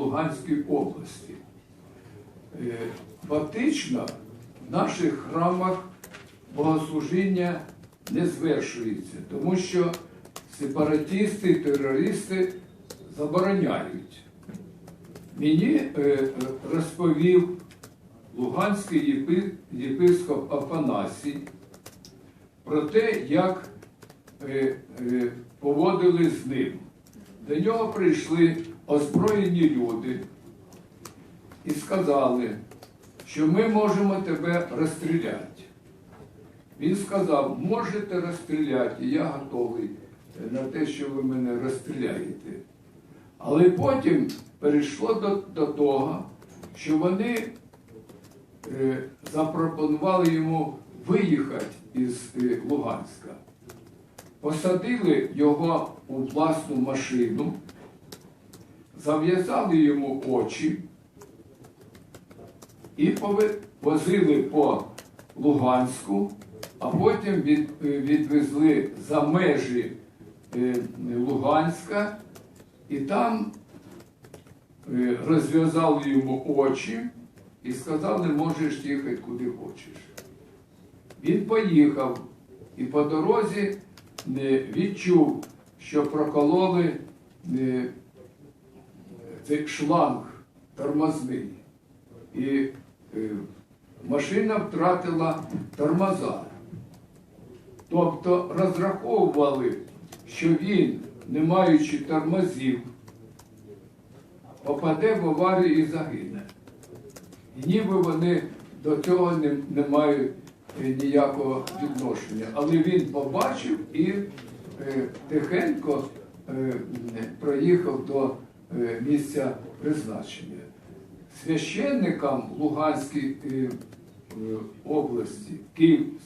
Луганській області. Е, Фактично в наших храмах богослужіння не звершується, тому що сепаратисти, терористи забороняють. Мені е, е, розповів Луганський єпископ Афанасій про те, як поводили з ним. До нього прийшли озброєні люди і сказали, що ми можемо тебе розстріляти. Він сказав, можете розстріляти, я готовий на те, що ви мене розстріляєте. Але потім перейшло до, до того, що вони е, запропонували йому виїхати із е, Луганська. Посадили його у власну машину, зав'язали йому очі і возили по Луганську, а потім від, е, відвезли за межі е, Луганська і там е, розв'язали йому очі і сказали, можеш їхати куди хочеш. Він поїхав і по дорозі відчув, що прокололи цей шланг тормозний. І е, машина втратила тормоза. Тобто розраховували, що він, не маючи тормозів, попаде в аварію і загине. І ніби вони до цього не, не мають е, ніякого відношення. Але він побачив і е, тихенько е, проїхав до місця призначення. Священникам Луганській е, е, області, Київ,